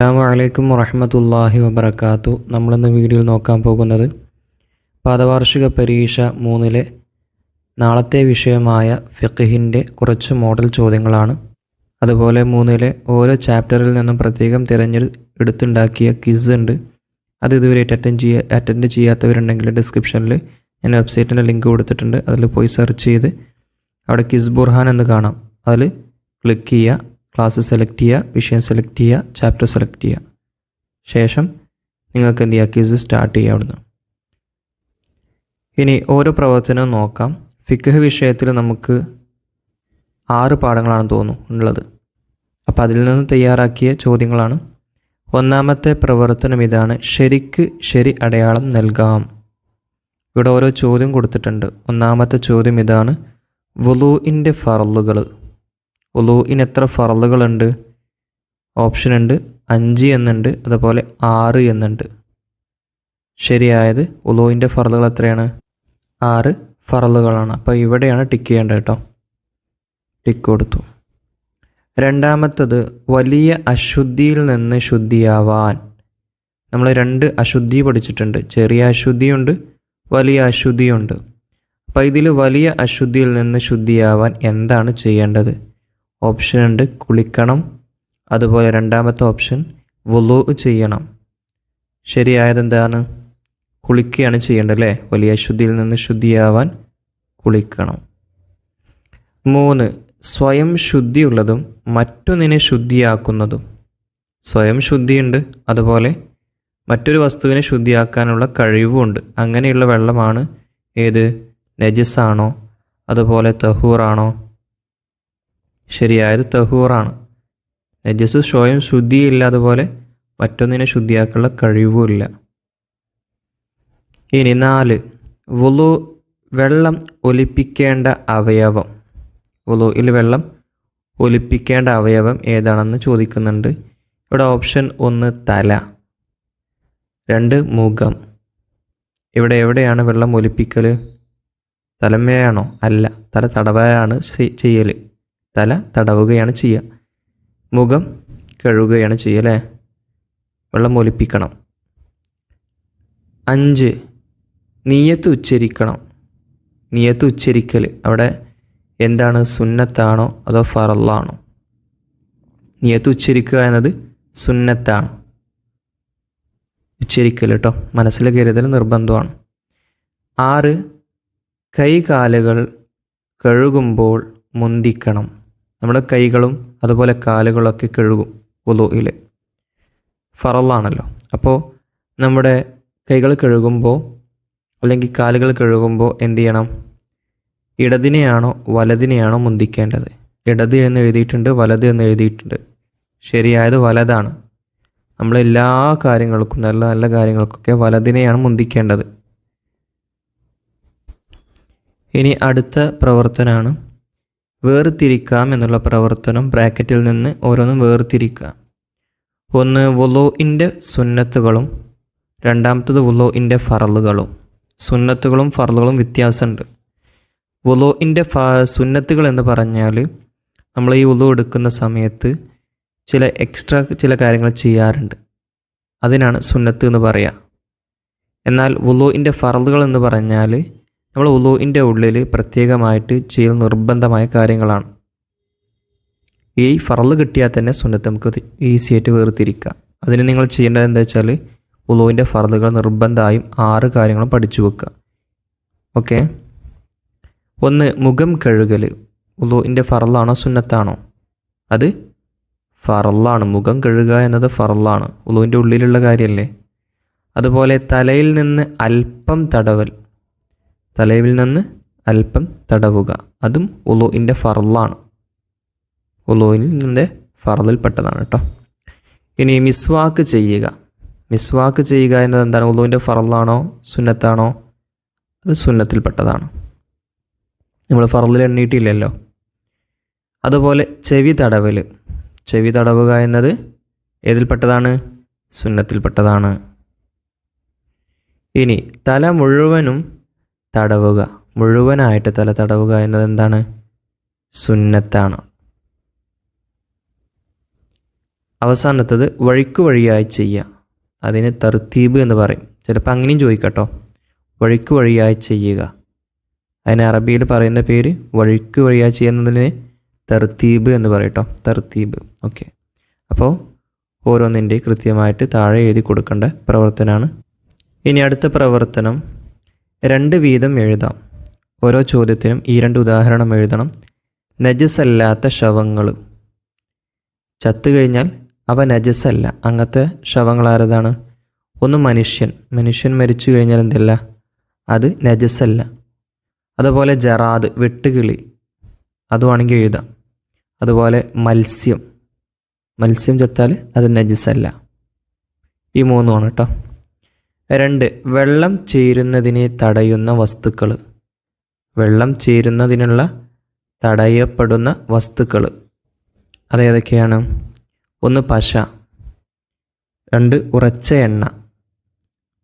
അസ്സാമലൈക്കും വറഹമത്തല്ലാഹി വബർക്കാത്തു നമ്മളിന്ന് വീഡിയോയിൽ നോക്കാൻ പോകുന്നത് പാദവാർഷിക പരീക്ഷ മൂന്നിലെ നാളത്തെ വിഷയമായ ഫിഖിന്റെ കുറച്ച് മോഡൽ ചോദ്യങ്ങളാണ്. അതുപോലെ മൂന്നിലെ ഓരോ ചാപ്റ്ററിൽ നിന്നും പ്രത്യേകം തിരഞ്ഞെടുത്തുണ്ടാക്കിയ ക്വിസ് ഉണ്ട്. അത് ഇതുവരെ അറ്റൻഡ് ചെയ്യുക അറ്റൻഡ് ചെയ്യാത്തവരുണ്ടെങ്കിൽ ഡിസ്ക്രിപ്ഷനിൽ ഞാൻ വെബ്സൈറ്റിന്റെ ലിങ്ക് കൊടുത്തിട്ടുണ്ട്. അതിൽ പോയി സെർച്ച് ചെയ്ത് അവിടെ കിസ് ബുർഹാൻ എന്ന് കാണാം. അതിൽ ക്ലിക്ക് ചെയ്യുക. ക്ലാസ് സെലക്ട് ചെയ്യുക വിഷയം സെലക്ട് ചെയ്യുക ചാപ്റ്റർ സെലക്ട് ചെയ്യുക. ശേഷം നിങ്ങൾക്ക് എന്ത് ചെയ്യുക? ക്വിസ് സ്റ്റാർട്ട് ചെയ്യുക അവിടുന്ന്. ഇനി ഓരോ പ്രവർത്തനവും നോക്കാം. ഫിഖ് വിഷയത്തിൽ നമുക്ക് ആറ് പാഠങ്ങളാണ് തോന്നുന്നു ഉള്ളത് അപ്പോൾ അതിൽ നിന്ന് തയ്യാറാക്കിയ ചോദ്യങ്ങളാണ്. ഒന്നാമത്തെ പ്രവർത്തനം ഇതാണ്. ശരിക്ക് ശരി അടയാളം നൽകാം. ഇവിടെ ഓരോ ചോദ്യം കൊടുത്തിട്ടുണ്ട്. ഒന്നാമത്തെ ചോദ്യം ഇതാണ്. വുലൂഇന്റെ ഫറലുകൾ വുലൂഇന് എത്ര ഫറലുകളുണ്ട് ഓപ്ഷൻ ഉണ്ട് അഞ്ച് എന്നുണ്ട് അതുപോലെ ആറ് എന്നുണ്ട്. ശരിയായത് ഉലുവിന്റെ ഫറലുകൾ എത്രയാണ്? ആറ് ഫറലുകളാണ് അപ്പോൾ ഇവിടെയാണ് ടിക്ക് ചെയ്യേണ്ടത് കേട്ടോ. ടിക്ക് കൊടുത്തു. രണ്ടാമത്തത് വലിയ അശുദ്ധിയിൽ നിന്ന് ശുദ്ധിയാവാൻ. നമ്മൾ രണ്ട് അശുദ്ധി പഠിച്ചിട്ടുണ്ട്. ചെറിയ അശുദ്ധിയുണ്ട് വലിയ അശുദ്ധിയുണ്ട്. അപ്പോൾ ഇതിൽ വലിയ അശുദ്ധിയിൽ നിന്ന് ശുദ്ധിയാവാൻ എന്താണ് ചെയ്യേണ്ടത്? ഓപ്ഷൻ ഉണ്ട് കുളിക്കണം. അതുപോലെ രണ്ടാമത്തെ ഓപ്ഷൻ വുളു ചെയ്യണം. ശരിയായത് എന്താണ് കുളിക്കുകയാണ് ചെയ്യേണ്ടത് അല്ലേ? വലിയ ശുദ്ധിയിൽ നിന്ന് ശുദ്ധിയാവാൻ കുളിക്കണം. മൂന്ന് സ്വയം ശുദ്ധിയുള്ളതും മറ്റൊന്നിനെ ശുദ്ധിയാക്കുന്നതും. സ്വയം ശുദ്ധിയുണ്ട് അതുപോലെ മറ്റൊരു വസ്തുവിനെ ശുദ്ധിയാക്കാനുള്ള കഴിവുമുണ്ട് അങ്ങനെയുള്ള വെള്ളമാണ് ഏത്? നജസാണോ? അതുപോലെ തഹൂറാണോ? ശരിയായത് തഹൂറാണ്. നജസ് സ്വയം ശുദ്ധിയില്ല അതുപോലെ മറ്റൊന്നിനെ ശുദ്ധിയാക്കാനുള്ള കഴിവുമില്ല ഇനി നാല് വുളു വെള്ളം ഒലിപ്പിക്കേണ്ട അവയവം. വുളുയിൽ വെള്ളം ഒലിപ്പിക്കേണ്ട അവയവം ഏതാണെന്ന് ചോദിക്കുന്നുണ്ട്. ഇവിടെ ഓപ്ഷൻ ഒന്ന് തല. രണ്ട് മുഖം. ഇവിടെ എവിടെയാണ് വെള്ളം ഒലിപ്പിക്കൽ തലമേയാണോ? അല്ല തല തടവയാണ് ചെയ്യൽ തല തടവുകയാണ് ചെയ്യുക. മുഖം കഴുകുകയാണ് ചെയ്യുക അല്ലേ? വെള്ളം ഒലിപ്പിക്കണം അഞ്ച് നീയത്ത് ഉച്ചരിക്കണം. നീയത്ത് ഉച്ചരിക്കൽ അവിടെ എന്താണ്? സുന്നത്താണോ അതോ ഫറല്ലാണോ? നീയത്ത് ഉച്ചരിക്കുക എന്നത് സുന്നത്താണ്. ഉച്ചരിക്കൽ കേട്ടോ മനസ്സിൽ കരുതൽ നിർബന്ധമാണ്. ആറ് കൈകാലുകൾ കഴുകുമ്പോൾ മുന്തിക്കണം. നമ്മുടെ കൈകളും അതുപോലെ കാലുകളൊക്കെ കഴുകും ഉലുയിൽ ഫറലാണല്ലോ അപ്പോൾ നമ്മുടെ കൈകൾ കഴുകുമ്പോൾ അല്ലെങ്കിൽ കാലുകൾ കഴുകുമ്പോൾ എന്ത് ചെയ്യണം? ഇടതിനെയാണോ വലതിനെയാണോ മുന്തിക്കേണ്ടത്? ഇടത് എന്ന് എഴുതിയിട്ടുണ്ട് വലത് എന്ന് എഴുതിയിട്ടുണ്ട്. ശരിയായത് വലതാണ്. നമ്മൾ എല്ലാ കാര്യങ്ങൾക്കും നല്ല നല്ല കാര്യങ്ങൾക്കൊക്കെ വലതിനെയാണ് മുന്തിക്കേണ്ടത്. ഇനി അടുത്ത പ്രവർത്തനമാണ് വേർതിരിക്കാം എന്നുള്ള പ്രവർത്തനം ബ്രാക്കറ്റിൽ നിന്ന് ഓരോന്നും വേർതിരിക്കുക. ഒന്ന് വുലോയിന്റെ സുന്നത്തുകളും. രണ്ടാമത്തത് വുലോയിന്റെ ഫറലുകളും. സുന്നത്തുകളും ഫറലുകളും വ്യത്യാസമുണ്ട്. വുലോയിന്റെ ഫ സുന്നത്തുകൾ എന്ന് പറഞ്ഞാൽ നമ്മൾ ഈ ഉലു എടുക്കുന്ന സമയത്ത് ചില എക്സ്ട്രാ ചില കാര്യങ്ങൾ ചെയ്യാറുണ്ട്. അതിനാണ് സുന്നത്ത് എന്ന് പറയുക. എന്നാൽ വുലോയിന്റെ ഫറലുകൾ എന്ന് പറഞ്ഞാൽ നമ്മൾ ഉലുവിന്റെ ഉള്ളിൽ പ്രത്യേകമായിട്ട് ചെയ്യൽ നിർബന്ധമായ കാര്യങ്ങളാണ്. ഈ ഫറൽ കിട്ടിയാൽ തന്നെ സുന്നത്ത് നമുക്ക് ഈസി ആയിട്ട് വേർതിരിക്കാം. അതിന് നിങ്ങൾ ചെയ്യേണ്ടത് എന്താ വെച്ചാൽ ഉലുവിന്റെ ഫറലുകൾ നിർബന്ധമായും ആറ് കാര്യങ്ങളും പഠിച്ചു വെക്കുക. ഓക്കെ? ഒന്ന് മുഖം കഴുകൽ. ഉലുവിന്റെ ഫറലാണോ സുന്നത്താണോ? അത് ഫറലാണ് മുഖം കഴുകുക എന്നത് ഫറലാണ് ഉലുവിന്റെ ഉള്ളിലുള്ള കാര്യമല്ലേ? അതുപോലെ തലയിൽ നിന്ന് അല്പം തടവൽ. തലയിൽ നിന്ന് അല്പം തടവുക. അതും ഉലോയിന്റെ ഫറലാണ് ഉലോയിൽ നിന്റെ ഫറലിൽപ്പെട്ടതാണ് കേട്ടോ ഇനി മിസ്വാക്ക് ചെയ്യുക. മിസ്വാക്ക് ചെയ്യുക എന്നത് എന്താണ്? ഉലോയിന്റെ ഫറലാണോ സുന്നത്താണോ? അത് സുന്നത്തിൽപ്പെട്ടതാണ്. നമ്മൾ ഫറലിൽ എണ്ണീട്ടില്ലല്ലോ അതുപോലെ ചെവി തടവൽ. ചെവി തടവുക എന്നത് ഏതിൽപ്പെട്ടതാണ്? സുന്നത്തിൽപ്പെട്ടതാണ്. ഇനി തല മുഴുവനും തടവുക. മുഴുവനായിട്ട് തല തടവുക എന്നത് എന്താണ്? സുന്നത്താണ്. അവസാനത്തത് വഴിക്ക് വഴിയായി ചെയ്യുക. അതിന് തർത്തീബ് എന്ന് പറയും. ചിലപ്പോൾ അങ്ങനെയും ചോദിക്കട്ടോ. വഴിക്ക് വഴിയായി ചെയ്യുക. അതിന് അറബിയിൽ പറയുന്ന പേര് വഴിക്ക് വഴിയായി ചെയ്യുന്നതിന് തർത്തീബ് എന്ന് പറയട്ടോ. തർത്തീബ്. ഓക്കെ. അപ്പോൾ ഓരോന്നിന്റെ കൃത്യമായിട്ട് താഴെ എഴുതി കൊടുക്കേണ്ട പ്രവർത്തനമാണ്. ഇനി അടുത്ത പ്രവർത്തനം. രണ്ട് വീതം എഴുതാം. ഓരോ ചോദ്യത്തിനും ഈ രണ്ട് ഉദാഹരണം എഴുതണം. നജസല്ലാത്ത ശവങ്ങൾ. ചത്തു കഴിഞ്ഞാൽ അവ നജസല്ല അങ്ങനത്തെ ശവങ്ങൾ ആരതാണ്? ഒന്ന് മനുഷ്യൻ. മനുഷ്യൻ മരിച്ചു കഴിഞ്ഞാൽ എന്തല്ല? അത് നജസല്ല അതുപോലെ ജറാദ് വെട്ടുകിളി. അതുവാണെങ്കിൽ എഴുതാം. അതുപോലെ മത്സ്യം. മത്സ്യം ചത്താൽ അത് നജസല്ല ഈ മൂന്നുമാണ് കേട്ടോ രണ്ട് വെള്ളം ചേരുന്നതിനെ തടയുന്ന വസ്തുക്കൾ വെള്ളം ചേരുന്നതിനുള്ള തടയപ്പെടുന്ന വസ്തുക്കൾ അതേതൊക്കെയാണ് ഒന്ന് പശ. രണ്ട് ഉറച്ച എണ്ണ.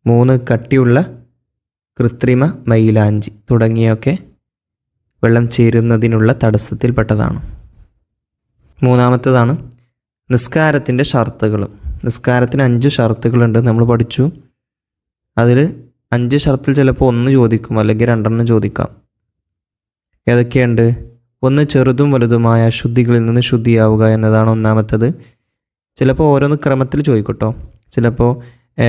മൂന്ന് കട്ടിയുള്ള കൃത്രിമ മൈലാഞ്ചി തുടങ്ങിയൊക്കെ വെള്ളം ചേരുന്നതിനുള്ള തടസ്സത്തിൽപ്പെട്ടതാണ്. മൂന്നാമത്തേതാണ് നിസ്കാരത്തിന്റെ ഷർത്തുകൾ നിസ്കാരത്തിന് അഞ്ച് ഷർത്തുകളുണ്ട്. നമ്മൾ പഠിച്ചു. അതിൽ അഞ്ച് ഷർത്തിൽ ചിലപ്പോൾ ഒന്ന് ചോദിക്കും അല്ലെങ്കിൽ രണ്ടെണ്ണം ചോദിക്കാം. ഏതൊക്കെയുണ്ട്? ഒന്ന് ചെറുതും വലുതുമായ ശുദ്ധികളിൽ നിന്ന് ശുദ്ധിയാവുക എന്നതാണ് ഒന്നാമത്തത്. ചിലപ്പോൾ ഓരോന്ന് ക്രമത്തിൽ ചോദിക്കട്ടോ. ചിലപ്പോൾ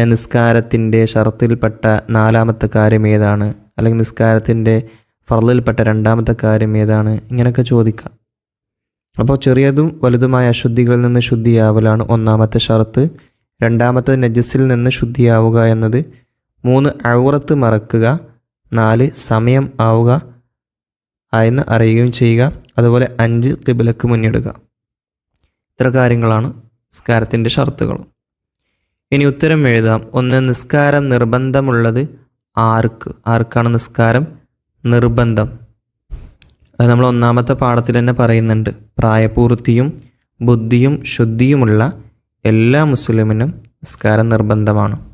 നിസ്കാരത്തിന്റെ ഷർത്തിൽപ്പെട്ട നാലാമത്തെ കാര്യം ഏതാണ്? അല്ലെങ്കിൽ നിസ്കാരത്തിന്റെ ഫർളിൽപ്പെട്ട രണ്ടാമത്തെ കാര്യം ഏതാണ്? ഇങ്ങനെയൊക്കെ ചോദിക്കാം. അപ്പോൾ ചെറിയതും വലുതുമായ അശുദ്ധികളിൽ നിന്ന് ശുദ്ധിയാവലാണ് ഒന്നാമത്തെ ഷർത്ത്. രണ്ടാമത്തെ നജസിൽ നിന്ന് ശുദ്ധിയാവുക എന്നത് മൂന്ന് ഔറത്ത് മറക്കുക നാല് സമയം ആവുക ആയെന്ന് അറിയുകയും ചെയ്യുക. അതുപോലെ അഞ്ച് കിബിലക്ക് മുന്നിടുക. ഇത്ര കാര്യങ്ങളാണ് നിസ്കാരത്തിന്റെ ഷർത്തുകൾ. ഇനി ഉത്തരം എഴുതാം. ഒന്ന് നിസ്കാരം നിർബന്ധമുള്ളത് ആർക്ക്? ആർക്കാണ് നിസ്കാരം നിർബന്ധം? അത് നമ്മൾ ഒന്നാമത്തെ പാഠത്തിൽ തന്നെ പറയുന്നുണ്ട്. പ്രായപൂർത്തിയും ബുദ്ധിയും ശുദ്ധിയുമുള്ള എല്ലാ മുസ്ലിമിനും നിസ്കാരം നിർബന്ധമാണ്.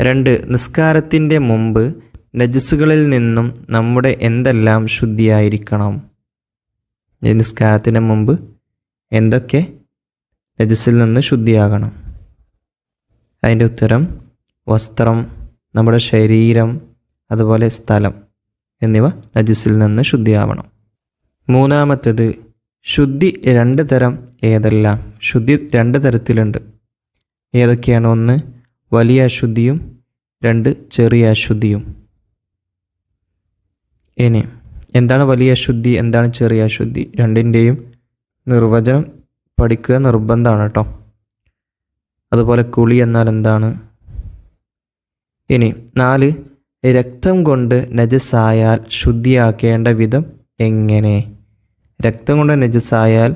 രണ്ട് നിസ്കാരത്തിന്റെ മുമ്പ് നജസ്സുകളിൽ നിന്നും നമ്മുടെ എന്തെല്ലാം ശുദ്ധിയായിരിക്കണം? നിസ്കാരത്തിന് മുമ്പ് എന്തൊക്കെ നജസ്സിൽ നിന്ന് ശുദ്ധിയാകണം? അതിന്റെ ഉത്തരം വസ്ത്രം നമ്മുടെ ശരീരം അതുപോലെ സ്ഥലം എന്നിവ നജസ്സിൽ നിന്ന് ശുദ്ധിയാവണം. മൂന്നാമത്തേത് ശുദ്ധി രണ്ട് തരം ഏതെല്ലാം? ശുദ്ധി രണ്ട് തരത്തിലുണ്ട്. ഏതൊക്കെയാണ് ഒന്ന്? വലിയ അശുദ്ധിയും രണ്ട് ചെറിയ അശുദ്ധിയും. ഇനി എന്താണ് വലിയ അശുദ്ധി എന്താണ് ചെറിയ അശുദ്ധി? രണ്ടിന്റെയും നിർവചനം പഠിക്കുക നിർബന്ധമാണ് കേട്ടോ അതുപോലെ കുളി എന്നാൽ എന്താണ്? ഇനി നാല് രക്തം കൊണ്ട് നജസായാൽ ശുദ്ധിയാക്കേണ്ട വിധം എങ്ങനെ? രക്തം കൊണ്ട് നജസായാൽ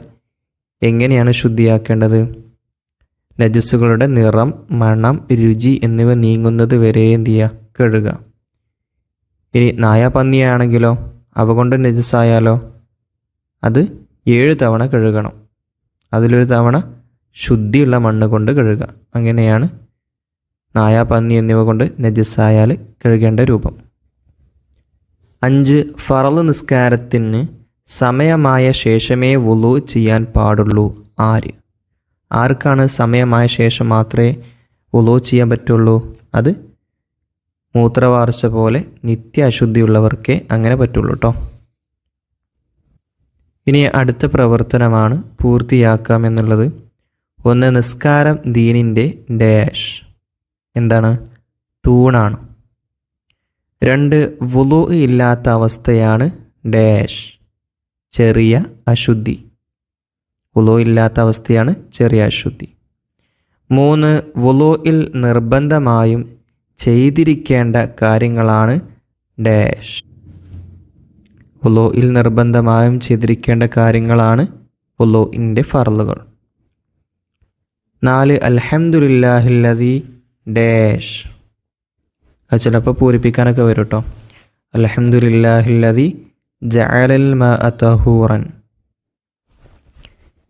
എങ്ങനെയാണ് ശുദ്ധിയാക്കേണ്ടത്? നജസ്സുകളുടെ നിറം മണം രുചി എന്നിവ നീങ്ങുന്നത് വരെ എന്ത് ചെയ്യുക കഴുകുക ഇനി നായ പന്നിയാണെങ്കിലോ അവ കൊണ്ട് നജസ്സായാലോ? അത് ഏഴ് തവണ കഴുകണം. അതിലൊരു തവണ ശുദ്ധിയുള്ള മണ്ണ് കൊണ്ട് കഴുകുക. അങ്ങനെയാണ് നായ പന്നി എന്നിവ കൊണ്ട് നജസ്സായാൽ കഴുകേണ്ട രൂപം. അഞ്ച് ഫറൽ നിസ്കാരത്തിന് സമയമായ ശേഷമേ വുളു ചെയ്യാൻ പാടുള്ളൂ. ആര്? ആർക്കാണ് സമയമായ ശേഷം മാത്രമേ ഉലോ ചെയ്യാൻ പറ്റുള്ളൂ? അത് മൂത്രവാർച്ച പോലെ നിത്യ അശുദ്ധിയുള്ളവർക്കേ അങ്ങനെ പറ്റുള്ളൂ കേട്ടോ ഇനി അടുത്ത പ്രവർത്തനമാണ് പൂർത്തിയാക്കാം എന്നുള്ളത്. ഒന്ന് നിസ്കാരം ദീനിന്റെ ഡാഷ്. എന്താണ്? തൂണാണ്. രണ്ട് വുളു ഇല്ലാത്ത അവസ്ഥയാണ് ഡാഷ്. ചെറിയ അശുദ്ധി. വുളു ഇല്ലാത്ത അവസ്ഥയാണ് ചെറിയ അശുദ്ധി മൂന്ന് വുലോയിൽ നിർബന്ധമായും ചെയ്തിരിക്കേണ്ട കാര്യങ്ങളാണ് ഡാഷ്. വുലോയിൽ നിർബന്ധമായും ചെയ്തിരിക്കേണ്ട കാര്യങ്ങളാണ് വുളുവിന്റെ ഫറലുകൾ നാല് അൽഹംദുലില്ലാഹില്ലതി ഡാഷ്. അത് ചിലപ്പോൾ പൂരിപ്പിക്കാനൊക്കെ വരും കേട്ടോ. അലഹമുല്ലാഹില്ലതി ജഅലൽ മ തഹൂറൻ.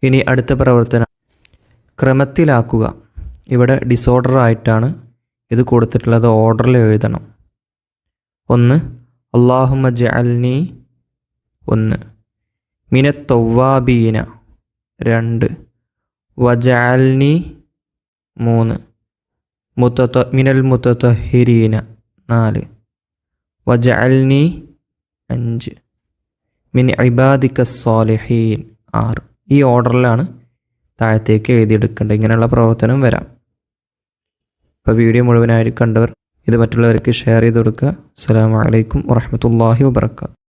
ഇനി അടുത്ത പ്രവർത്തനം. ക്രമത്തിലാക്കുക. ഇവിടെ ഡിസോർഡർ ആയിട്ടാണ് ഇത് കൊടുത്തിട്ടുള്ളത്. ഓർഡറിൽ എഴുതണം. ഒന്ന് അള്ളാഹുമ ജഅൽനി. ഒന്ന് മിനത്തൊവ്വാബീന രണ്ട് വജഅൽനി. മൂന്ന് മുത്തത്ത മിനൽ മുത്തത്തഹിരീന നാല് വജഅൽനി. അഞ്ച് മിൻ ഇബാദിക്ക സ്വാലിഹീൻ. ആറ്. ഈ ഓർഡറിലാണ് താഴത്തേക്ക് എഴുതിയെടുക്കേണ്ടത്. ഇങ്ങനെയുള്ള പ്രവർത്തനം വരാം. അപ്പോൾ വീഡിയോ മുഴുവനായി കണ്ടവർ ഇത് മറ്റുള്ളവർക്ക് ഷെയർ ചെയ്ത് കൊടുക്കുക. അസ്സലാമു അലൈക്കും വറഹ്മത്തുള്ളാഹി വബറകാതുഹു.